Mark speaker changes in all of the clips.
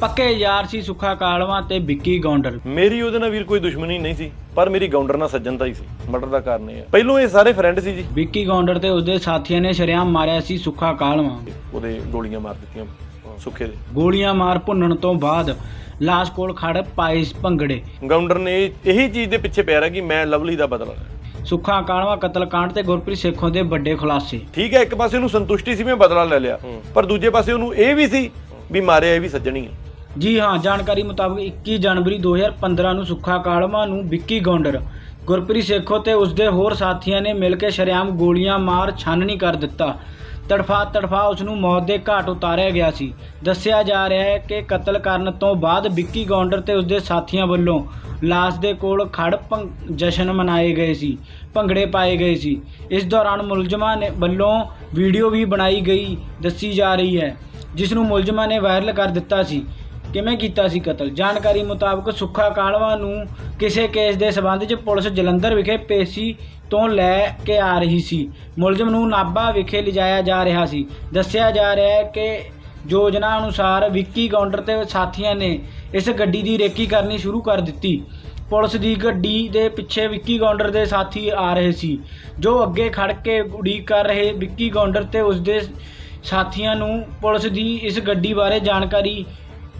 Speaker 1: ਪੱਕੇ ਯਾਰ ਸੀ ਸੁੱਖਾ ਕਾਲਵਾ ਤੇ ਵਿੱਕੀ ਗੌਂਡਰ
Speaker 2: ਮੇਰੀ ਉਹਦੇ ਨਾਲ ਵੀਰ ਕੋਈ ਦੁਸ਼ਮਣੀ ਨਹੀਂ ਸੀ ਪਰ ਮੇਰੀ ਗਾਉਂਡਰ ਨਾਲ ਸੱਜਣਤਾ ਹੀ ਸੀ ਮਰਡਰ ਦਾ ਕਾਰਨ ਇਹ ਪਹਿਲੋਂ ਇਹ ਸਾਰੇ ਫਰੈਂਡ ਸੀ ਜੀ।
Speaker 1: ਵਿੱਕੀ ਗੌਂਡਰ ਤੇ ਉਸਦੇ ਸਾਥੀਆਂ ਨੇ ਸ਼ਰੇਆਮ ਮਾਰਿਆ ਸੀ ਸੁੱਖਾ ਕਾਲਵਾ।
Speaker 2: ਉਹਦੇ ਗੋਲੀਆਂ ਮਾਰ ਦਿੱਤੀਆਂ ਸੁੱਖੇ ਦੇ।
Speaker 1: ਗੋਲੀਆਂ ਮਾਰ ਭੁੰਨਣ ਤੋਂ ਬਾਅਦ ਲਾਸ਼ ਕੋਲ ਖੜ ਪਾਏ ਭੰਗੜੇ।
Speaker 2: ਗਾਉਂਡਰ ਨੇ ਇਹ- ਚੀਜ਼ ਦੇ ਪਿੱਛੇ ਪਿਆ ਰਿਹਾ ਕਿ ਮੈਂ ਲਵਲੀ ਦਾ ਬਦਲਾ
Speaker 1: ਸੁੱਖਾ ਕਾਲਵਾ ਕਤਲकांड ਤੇ ਗੁਰਪ੍ਰੀਤ ਸੇਖੋਂ ਦੇ ਵੱਡੇ ਖੁਲਾਸੇ।
Speaker 2: ਠੀਕ ਹੈ ਇੱਕ ਪਾਸੇ ਉਹਨੂੰ ਸੰਤੁਸ਼ਟੀ ਸੀ ਮੈਂ ਬਦਲਾ ਲੈ ਲਿਆ ਪਰ ਦੂਜੇ ਪਾਸੇ ਉਹਨੂੰ ਇਹ ਵੀ ਸੀ ਵੀ ਮਾਰਿਆ ਇਹ ਵੀ ਸੱਜਣੀ ਹੈ
Speaker 1: ਜੀ ਹਾਂ, ਜਾਣਕਾਰੀ ਮੁਤਾਬਕ 21 ਜਨਵਰੀ 2015 ਨੂੰ ਸੁੱਖਾ ਕਾਲਮਾ ਨੂੰ ਵਿੱਕੀ ਗੌਂਡਰ, ਗੁਰਪ੍ਰੀਤ ਸੇਖੋ ਤੇ ਉਸਦੇ ਹੋਰ ਸਾਥੀਆਂ ਨੇ ਮਿਲ ਕੇ ਸ਼ਰੇਆਮ ਗੋਲੀਆਂ ਮਾਰ ਛਾਨਣੀ ਕਰ ਦਿੱਤਾ। ਤੜਫਾ ਤੜਫਾ ਉਸ ਨੂੰ ਮੌਤ ਦੇ ਘਾਟ ਉਤਾਰਿਆ ਗਿਆ ਸੀ। ਦੱਸਿਆ ਜਾ ਰਿਹਾ ਹੈ ਕਿ ਕਤਲ ਕਰਨ ਤੋਂ ਬਾਅਦ ਵਿੱਕੀ ਗੌਂਡਰ ਤੇ ਉਸਦੇ ਸਾਥੀਆਂ ਵੱਲੋਂ ਲਾਸ਼ ਦੇ ਕੋਲ ਖੜ ਭੰਗ- ਜਸ਼ਨ ਮਨਾਏ ਗਏ ਸੀ, ਭੰਗੜੇ ਪਾਏ ਗਏ ਸੀ। ਇਸ ਦੌਰਾਨ ਮੁਲਜ਼ਮਾਂ ਨੇ ਵੱਲੋਂ ਵੀਡੀਓ ਵੀ ਬਣਾਈ ਗਈ, ਦੱਸੀ ਜਾ ਰਹੀ ਹੈ ਜਿਸ ਨੂੰ ਮੁਲਜ਼ਮਾਂ ਨੇ ਵਾਇਰਲ ਕਰ ਦਿੱਤਾ ਸੀ। ਕਿਵੇਂ ਕੀਤਾ ਸੀ ਕਤਲ? ਜਾਣਕਾਰੀ ਮੁਤਾਬਕ ਸੁੱਖਾ ਕਾਲਵਾ ਨੂੰ ਕਿਸੇ ਕੇਸ ਦੇ ਸਬੰਧ 'ਚ ਪੁਲਿਸ ਜਲੰਧਰ ਵਿਖੇ ਪੇਸ਼ੀ ਤੋਂ ਲੈ ਕੇ ਆ ਰਹੀ ਸੀ। ਮੁਲਜ਼ਮ ਨੂੰ ਨਾਭਾ ਵਿਖੇ ਲਿਜਾਇਆ ਜਾ ਰਿਹਾ ਸੀ। ਦੱਸਿਆ ਜਾ ਰਿਹਾ ਹੈ ਕਿ ਯੋਜਨਾ ਅਨੁਸਾਰ ਵਿੱਕੀ ਗੌਂਡਰ ਤੇ ਸਾਥੀਆਂ ਨੇ ਇਸ ਗੱਡੀ ਦੀ ਰੇਕੀ ਕਰਨੀ ਸ਼ੁਰੂ ਕਰ ਦਿੱਤੀ। ਪੁਲਿਸ ਦੀ ਗੱਡੀ ਦੇ ਪਿੱਛੇ ਵਿੱਕੀ ਗੌਂਡਰ ਦੇ ਸਾਥੀ ਆ ਰਹੇ ਸੀ। ਜੋ ਅੱਗੇ ਖੜ ਕੇ ਉਡੀਕ ਕਰ ਰਹੇ ਵਿੱਕੀ ਗੌਂਡਰ ਤੇ ਉਸਦੇ ਸਾਥੀਆਂ ਨੂੰ ਪੁਲਿਸ ਦੀ ਇਸ ਗੱਡੀ ਬਾਰੇ ਜਾਣਕਾਰੀ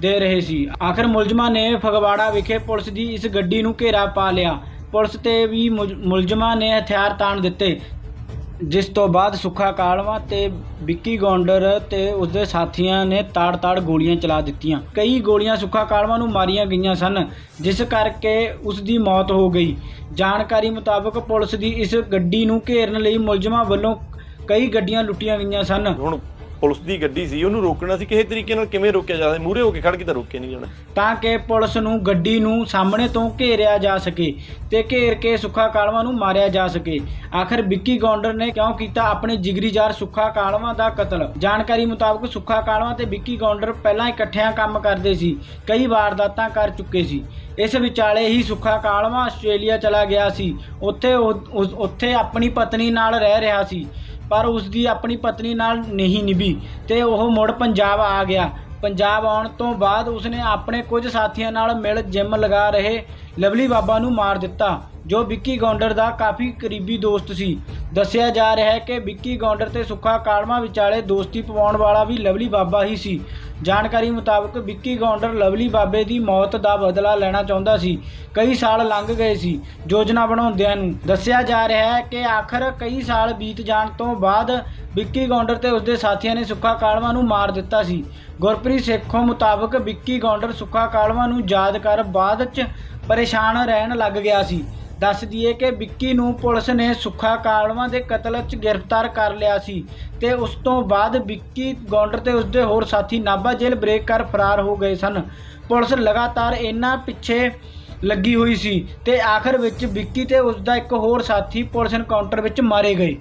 Speaker 1: ਦੇ ਰਹੇ ਸੀ। ਆਖਰ ਮੁਲਜ਼ਮਾਂ ਨੇ ਫਗਵਾੜਾ ਵਿਖੇ ਪੁਲਿਸ ਦੀ ਇਸ ਗੱਡੀ ਨੂੰ ਘੇਰਾ ਪਾ ਲਿਆ। ਪੁਲਿਸ ਤੇ ਵੀ ਮੁਲਜ਼ਮਾਂ ਨੇ ਹਥਿਆਰ ਤਾਣ ਦਿੱਤੇ। ਜਿਸ ਤੋਂ ਬਾਅਦ ਸੁੱਖਾ ਕਾਲਵਾ ਤੇ ਵਿੱਕੀ ਗੌਂਡਰ ਤੇ ਉਸਦੇ ਸਾਥੀਆਂ ਨੇ ਤਾੜ-ਤਾੜ ਗੋਲੀਆਂ ਚਲਾ ਦਿੱਤੀਆਂ। ਕਈ ਗੋਲੀਆਂ ਸੁੱਖਾ ਕਾਲਵਾ ਨੂੰ ਮਾਰੀਆਂ ਗਈਆਂ ਸਨ, ਜਿਸ ਕਰਕੇ ਉਸ ਦੀ ਮੌਤ ਹੋ ਗਈ। ਜਾਣਕਾਰੀ ਮੁਤਾਬਕ ਪੁਲਿਸ ਦੀ ਇਸ ਗੱਡੀ ਨੂੰ ਘੇਰਨ ਲਈ ਮੁਲਜ਼ਮਾਂ ਵੱਲੋਂ ਕਈ ਗੱਡੀਆਂ ਲੁੱਟੀਆਂ ਗਈਆਂ ਸਨ।
Speaker 2: ਹੁਣ ਪੁਲਿਸ ਦੀ ਗੱਡੀ ਸੀ, ਉਹਨੂੰ ਰੋਕਣਾ ਸੀ, ਕਿਸੇ ਤਰੀਕੇ ਨਾਲ ਕਿਵੇਂ ਰੋਕਿਆ ਜਾ ਸਕਦਾ? ਮੂਰੇ ਹੋ ਕੇ ਖੜ ਕੇ ਤਾਂ ਰੋਕਿਆ ਨਹੀਂ ਜਾਣਾ।
Speaker 1: ਤਾਂ ਕਿ ਪੁਲਿਸ ਨੂੰ ਗੱਡੀ ਨੂੰ ਸਾਹਮਣੇ ਤੋਂ ਘੇਰਿਆ ਜਾ ਸਕੇ ਤੇ ਘੇਰ ਕੇ ਸੁੱਖਾ ਕਾਲਵਾ ਨੂੰ ਮਾਰਿਆ ਜਾ ਸਕੇ। ਆਖਰ ਵਿੱਕੀ ਗੌਂਡਰ ਨੇ ਕਿਉਂ ਕੀਤਾ ਆਪਣੇ ਜਿਗਰੀ ਸੁੱਖਾ ਕਾਲਵਾ ਦਾ ਕਤਲ? ਜਾਣਕਾਰੀ ਮੁਤਾਬਕ ਸੁੱਖਾ ਕਾਲਵਾ ਤੇ ਵਿੱਕੀ ਗੌਂਡਰ ਪਹਿਲਾਂ ਇਕੱਠਿਆਂ ਕੰਮ ਕਰਦੇ ਸੀ, ਕਈ ਵਾਰਦਾਤਾਂ ਕਰ ਚੁੱਕੇ ਸੀ। ਇਸ ਵਿਚਾਲੇ ਹੀ ਸੁੱਖਾ ਕਾਲਵਾ ਆਸਟ੍ਰੇਲੀਆ ਚਲਾ ਗਿਆ ਸੀ। ਉੱਥੇ ਉਹ- ਉਸ- ਉੱਥੇ ਆਪਣੀ ਪਤਨੀ ਨਾਲ ਰਹਿ ਰਿਹਾ ਸੀ। ਪਰ ਉਸ ਦੀ ਆਪਣੀ ਪਤਨੀ ਨਾਲ ਨਹੀਂ ਨਿਭੀ ਤੇ ਉਹ ਮੁੜ ਪੰਜਾਬ ਆ ਗਿਆ। ਪੰਜਾਬ ਆਉਣ ਤੋਂ ਬਾਅਦ ਉਸਨੇ ਆਪਣੇ ਕੁਝ ਸਾਥੀਆਂ ਨਾਲ ਮਿਲ ਜਿੰਮ ਲਗਾ ਰਹੇ ਲਵਲੀ ਬਾਬਾ ਨੂੰ ਮਾਰ ਦਿੱਤਾ, ਜੋ ਵਿੱਕੀ ਗੌਂਡਰ ਦਾ ਕਾਫੀ ਕਰੀਬੀ ਦੋਸਤ ਸੀ। ਦੱਸਿਆ ਜਾ ਰਿਹਾ ਹੈ ਕਿ ਵਿੱਕੀ ਗੌਂਡਰ ਤੇ ਸੁੱਖਾ ਕਾਲਮਾ ਵਿਚਾਲੇ ਦੋਸਤੀ ਪਵਾਉਣ ਵਾਲਾ ਵੀ ਲਵਲੀ ਬਾਬਾ ਹੀ ਸੀ। ਜਾਣਕਾਰੀ ਮੁਤਾਬਕ ਵਿੱਕੀ ਗੌਂਡਰ ਲਵਲੀ ਬਾਬੇ ਦੀ ਮੌਤ ਦਾ ਬਦਲਾ ਲੈਣਾ ਚਾਹੁੰਦਾ ਸੀ। ਕਈ ਸਾਲ ਲੰਘ ਗਏ ਸੀ ਯੋਜਨਾ ਬਣਾਉਂਦਿਆਂ ਨੂੰ। ਦੱਸਿਆ ਜਾ ਰਿਹਾ ਹੈ ਕਿ ਆਖਰ ਕਈ ਸਾਲ ਬੀਤ ਜਾਣ ਤੋਂ ਬਾਅਦ ਵਿੱਕੀ ਗੌਂਡਰ ਤੇ ਉਸਦੇ ਸਾਥੀਆਂ ਨੇ ਸੁੱਖਾ ਕਾਲਵਾ ਨੂੰ ਮਾਰ ਦਿੱਤਾ ਸੀ। ਗੁਰਪ੍ਰੀਤ ਸੇਖੋਂ ਮੁਤਾਬਕ ਵਿੱਕੀ ਗੌਂਡਰ ਸੁੱਖਾ ਕਾਲਵਾ ਨੂੰ ਯਾਦ ਕਰ ਬਾਅਦ 'ਚ ਪਰੇਸ਼ਾਨ ਰਹਿਣ ਲੱਗ ਗਿਆ ਸੀ। ਦੱਸ ਦਈਏ ਕਿ ਵਿੱਕੀ ਨੂੰ ਪੁਲਿਸ ਨੇ ਸੁੱਖਾ ਕਾਲਵਾ ਦੇ ਕਤਲ 'ਚ ਗ੍ਰਿਫਤਾਰ ਕਰ ਲਿਆ ਸੀ ਤੇ ਉਸ ਤੋਂ ਬਾਅਦ ਵਿੱਕੀ ਗੌਂਡਰ ਤੇ ਉਸਦੇ ਹੋਰ ਸਾਥੀ ਨਾਭਾ ਜੇਲ੍ਹ ਬ੍ਰੇਕ ਕਰ ਫਰਾਰ ਹੋ ਗਏ ਸਨ। ਪੁਲਿਸ ਲਗਾਤਾਰ ਇਹਨਾਂ ਪਿੱਛੇ ਲੱਗੀ ਹੋਈ ਸੀ ਤੇ ਆਖਰ ਵਿੱਚ ਵਿੱਕੀ ਤੇ ਉਸਦਾ ਇੱਕ ਹੋਰ ਸਾਥੀ ਪੁਲਿਸ ਐਨਕਾਊਂਟਰ ਵਿੱਚ ਮਾਰੇ ਗਏ।